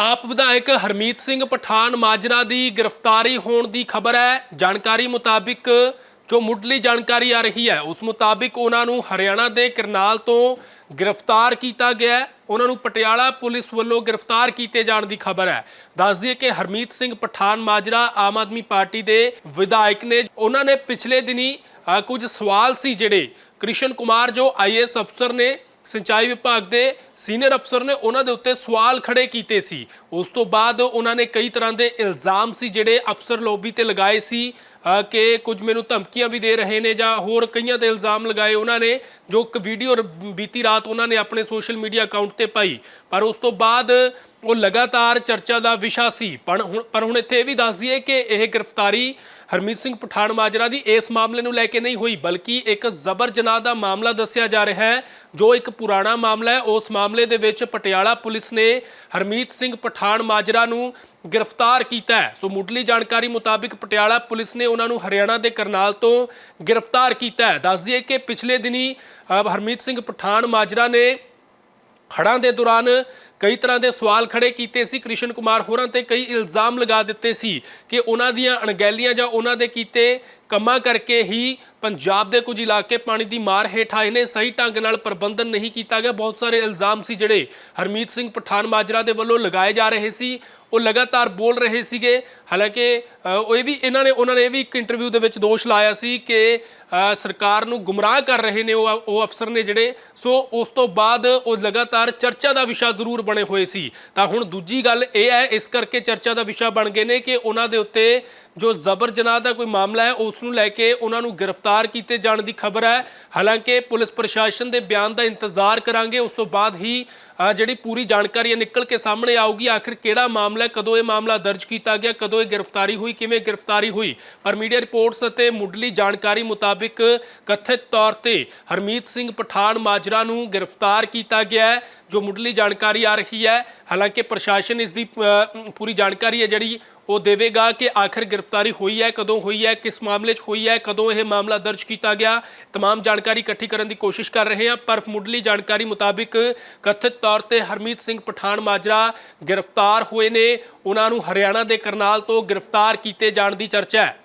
ਆਪ ਵਿਧਾਇਕ ਹਰਮੀਤ ਸਿੰਘ ਪਠਾਨ ਮਾਜਰਾ ਦੀ ਗ੍ਰਿਫਤਾਰੀ ਹੋਣ ਦੀ ਖਬਰ ਹੈ। ਜਾਣਕਾਰੀ ਮੁਤਾਬਿਕ ਜੋ ਮੁੱਢਲੀ ਜਾਣਕਾਰੀ ਆ ਰਹੀ ਹੈ, ਉਸ ਮੁਤਾਬਿਕ ਉਹਨਾਂ ਨੂੰ ਹਰਿਆਣਾ ਦੇ ਕਰਨਾਲ ਤੋਂ ਗ੍ਰਿਫਤਾਰ ਕੀਤਾ ਗਿਆ ਹੈ। ਉਹਨਾਂ ਨੂੰ ਪਟਿਆਲਾ ਪੁਲਿਸ ਵੱਲੋਂ ਗ੍ਰਿਫਤਾਰ ਕੀਤੇ ਜਾਣ ਦੀ ਖਬਰ ਹੈ। ਦੱਸ ਦਈਏ ਕਿ ਹਰਮੀਤ ਸਿੰਘ ਪਠਾਨ ਮਾਜਰਾ ਆਮ ਆਦਮੀ ਪਾਰਟੀ ਦੇ ਵਿਧਾਇਕ ਨੇ। ਉਹਨਾਂ ਨੇ ਪਿਛਲੇ ਦਿਨੀ ਕੁਝ ਸਵਾਲ ਸੀ ਜਿਹੜੇ ਕ੍ਰਿਸ਼ਨ ਕੁਮਾਰ ਜੋ ਆਈਐਸ ਅਫਸਰ ਨੇ ਸਿੰਚਾਈ ਵਿਭਾਗ ਦੇ ਸੀਨੀਅਰ ਅਫਸਰ ਨੇ ਉਹਨਾਂ ਦੇ ਉੱਤੇ ਸਵਾਲ ਖੜੇ ਕੀਤੇ ਸੀ। ਉਸ ਤੋਂ ਬਾਅਦ ਉਹਨਾਂ ਨੇ ਕਈ ਤਰ੍ਹਾਂ ਦੇ ਇਲਜ਼ਾਮ ਸੀ ਜਿਹੜੇ ਅਫਸਰ ਲੋਬੀ ਤੇ ਲਗਾਏ ਸੀ ਕਿ ਕੁਝ ਮੈਨੂੰ ਧਮਕੀਆਂ ਵੀ ਦੇ ਰਹੇ ਨੇ ਜਾਂ ਹੋਰ ਕਈਆਂ ਦੇ ਇਲਜ਼ਾਮ ਲਗਾਏ ਉਹਨਾਂ ਨੇ, ਜੋ ਇੱਕ ਵੀਡੀਓ ਰ- ਬੀਤੀ ਰਾਤ ਉਹਨਾਂ ਨੇ ਆਪਣੇ ਸੋਸ਼ਲ ਮੀਡੀਆ ਅਕਾਊਂਟ ਤੇ ਪਾਈ। ਪਰ ਉਸ ਤੋਂ ਬਾਅਦ ਉਹ ਲਗਾਤਾਰ ਚਰਚਾ ਦਾ ਵਿਸ਼ਾ ਸੀ। ਪਰ ਹੁਣ ਪਰ ਹੁਣ ਇੱਥੇ ਇਹ ਵੀ ਦੱਸ ਦਈਏ ਕਿ ਇਹ ਗ੍ਰਿਫਤਾਰੀ ਹਰਮੀਤ ਸਿੰਘ ਪਠਾਨ ਮਾਜਰਾ ਦੀ ਇਸ ਮਾਮਲੇ ਨੂੰ ਲੈ ਕੇ ਨਹੀਂ ਹੋਈ, ਬਲਕਿ ਇੱਕ ਜ਼ਬਰ ਜਨਾਹ ਦਾ ਮਾਮਲਾ ਦੱਸਿਆ ਜਾ ਰਿਹਾ ਹੈ, ਜੋ ਇੱਕ ਪੁਰਾਣਾ ਮਾਮਲਾ ਹੈ। ਉਸ ਮਾਮਲੇ ਦੇ ਵਿੱਚ ਪਟਿਆਲਾ ਪੁਲਿਸ ਨੇ ਹਰਮੀਤ ਸਿੰਘ ਪਠਾਨ ਮਾਜਰਾ ਨੂੰ ਗ੍ਰਿਫਤਾਰ ਕੀਤਾ ਹੈ। ਸੋ ਮੁੱਢਲੀ ਜਾਣਕਾਰੀ ਮੁਤਾਬਿਕ ਪਟਿਆਲਾ ਪੁਲਿਸ ਨੇ ਉਹਨਾਂ ਨੂੰ ਹਰਿਆਣਾ ਦੇ ਕਰਨਾਲ ਤੋਂ ਗ੍ਰਿਫਤਾਰ ਕੀਤਾ ਹੈ। ਦੱਸ ਦਈਏ ਕਿ ਪਿਛਲੇ ਦਿਨੀ ਹਰਮੀਤ ਸਿੰਘ ਪਠਾਨ ਮਾਜਰਾ ਨੇ ਹੜ੍ਹਾਂ ਦੇ ਦੌਰਾਨ ਕਈ ਤਰ੍ਹਾਂ ਦੇ ਸਵਾਲ ਖੜੇ ਕੀਤੇ ਸੀ, ਕ੍ਰਿਸ਼ਨ ਕੁਮਾਰ ਹੋਰਾਂ ਤੇ ਕਈ ਇਲਜ਼ਾਮ ਲਗਾ ਦਿੱਤੇ ਸੀ ਕਿ ਉਹਨਾਂ ਦੀਆਂ ਅਣਗਹਿਲੀਆਂ ਜਾਂ ਉਹਨਾਂ ਦੇ ਕੀਤੇ ਕੰਮਾਂ ਕਰਕੇ ਹੀ ਪੰਜਾਬ ਦੇ ਕੁਝ ਇਲਾਕੇ ਪਾਣੀ ਦੀ ਮਾਰ ਹੇਠ ਆਏ ਨੇ। ਸਹੀ ਢੰਗ ਨਾਲ ਪ੍ਰਬੰਧਨ ਨਹੀਂ ਕੀਤਾ ਗਿਆ। ਬਹੁਤ ਸਾਰੇ ਇਲਜ਼ਾਮ ਸੀ ਜਿਹੜੇ ਹਰਮੀਤ ਸਿੰਘ ਪਠਾਨ ਮਾਜਰਾ ਦੇ ਵੱਲੋਂ ਲਗਾਏ ਜਾ ਰਹੇ ਸੀ। ਉਹ ਲਗਾਤਾਰ ਬੋਲ ਰਹੇ ਸੀਗੇ। ਹਾਲਾਂਕਿ ਉਹ ਇਹ ਵੀ, ਇਹਨਾਂ ਨੇ, ਉਹਨਾਂ ਨੇ ਇਹ ਵੀ ਇੱਕ ਇੰਟਰਵਿਊ ਦੇ ਵਿੱਚ ਦੋਸ਼ ਲਾਇਆ ਸੀ ਕਿ ਸਰਕਾਰ ਨੂੰ ਗੁੰਮਰਾਹ ਕਰ ਰਹੇ ਨੇ ਉਹ ਉਹ ਅਫਸਰ ਨੇ ਜਿਹੜੇ। ਸੋ ਉਸ ਤੋਂ ਬਾਅਦ ਉਹ ਲਗਾਤਾਰ ਚਰਚਾ ਦਾ ਵਿਸ਼ਾ ਜ਼ਰੂਰ ਬਣੇ ਹੋਏ ਸੀ। ਤਾਂ ਹੁਣ ਦੂਜੀ ਗੱਲ ਇਹ ਹੈ, ਇਸ ਕਰਕੇ ਚਰਚਾ ਦਾ ਵਿਸ਼ਾ ਬਣ ਗਏ ਨੇ ਕਿ ਉਹਨਾਂ ਦੇ ਉੱਤੇ ਜੋ ਜ਼ਬਰ ਜਨਾਹ ਦਾ ਕੋਈ ਮਾਮਲਾ ਹੈ, ਉਸ ਨੂੰ ਲੈ ਕੇ ਉਹਨਾਂ ਨੂੰ ਗ੍ਰਿਫਤਾਰ ਕੀਤੇ ਜਾਣ ਦੀ ਖਬਰ ਹੈ। ਹਾਲਾਂਕਿ ਪੁਲਿਸ ਪ੍ਰਸ਼ਾਸਨ ਦੇ ਬਿਆਨ ਦਾ ਇੰਤਜ਼ਾਰ ਕਰਾਂਗੇ, ਉਸ ਤੋਂ ਬਾਅਦ ਹੀ ਜਿਹੜੀ ਪੂਰੀ ਜਾਣਕਾਰੀ ਹੈ ਨਿਕਲ ਕੇ ਸਾਹਮਣੇ ਆਊਗੀ ਆਖਿਰ ਕਿਹੜਾ ਮਾਮਲਾ ਹੈ ਕਦੋਂ ਇਹ ਮਾਮਲਾ ਦਰਜ ਕੀਤਾ ਗਿਆ ਕਦੋਂ ਇਹ ਗ੍ਰਿਫਤਾਰੀ ਹੋਈ ਕਿਵੇਂ ਗ੍ਰਿਫਤਾਰੀ ਹੋਈ ਪਰ ਮੀਡੀਆ ਰਿਪੋਰਟਸ ਅਤੇ ਮੁੱਢਲੀ ਜਾਣਕਾਰੀ ਮੁਤਾਬਿਕ ਕਥਿਤ ਤੌਰ ਤੇ ਹਰਮੀਤ ਸਿੰਘ ਪਠਾਨ ਮਾਜਰਾ ਨੂੰ ਗ੍ਰਿਫਤਾਰ ਕੀਤਾ ਗਿਆ ਹੈ ਜੋ ਮੁੱਢਲੀ ਜਾਣਕਾਰੀ ਆ ਰਹੀ ਹੈ ਹਾਲਾਂਕਿ ਪ੍ਰਸ਼ਾਸਨ ਇਸ ਦੀ ਅ, ਪੂਰੀ ਜਾਣਕਾਰੀ ਹੈ ਜਿਹੜੀ ਉਹ ਦੇਵੇਗਾ ਕਿ ਆਖਿਰ ਗ੍ਰਿਫਤਾਰੀ ਹੋਈ ਹੈ ਕਦੋਂ ਹੋਈ ਹੈ ਕਿਸ ਮਾਮਲੇ 'ਚ ਹੋਈ ਹੈ ਕਦੋਂ ਇਹ ਮਾਮਲਾ ਦਰਜ ਕੀਤਾ ਗਿਆ तमाम ਜਾਣਕਾਰੀ ਇਕੱਠੀ ਕਰਨ ਦੀ ਕੋਸ਼ਿਸ਼ ਕਰ ਰਹੇ ਹਾਂ ਪਰ ਮੁੱਢਲੀ ਜਾਣਕਾਰੀ ਮੁਤਾਬਿਕ ਕਥਿਤ ਤੌਰ ਤੇ ਹਰਮੀਤ ਸਿੰਘ ਪਠਾਨ ਮਾਜਰਾ ਗ੍ਰਿਫਤਾਰ ਹੋਏ ਨੇ। ਉਹਨਾਂ ਨੂੰ ਹਰਿਆਣਾ ਦੇ ਕਰਨਾਲ ਤੋਂ ਗ੍ਰਿਫਤਾਰ ਕੀਤੇ ਜਾਣ ਦੀ ਚਰਚਾ ਹੈ।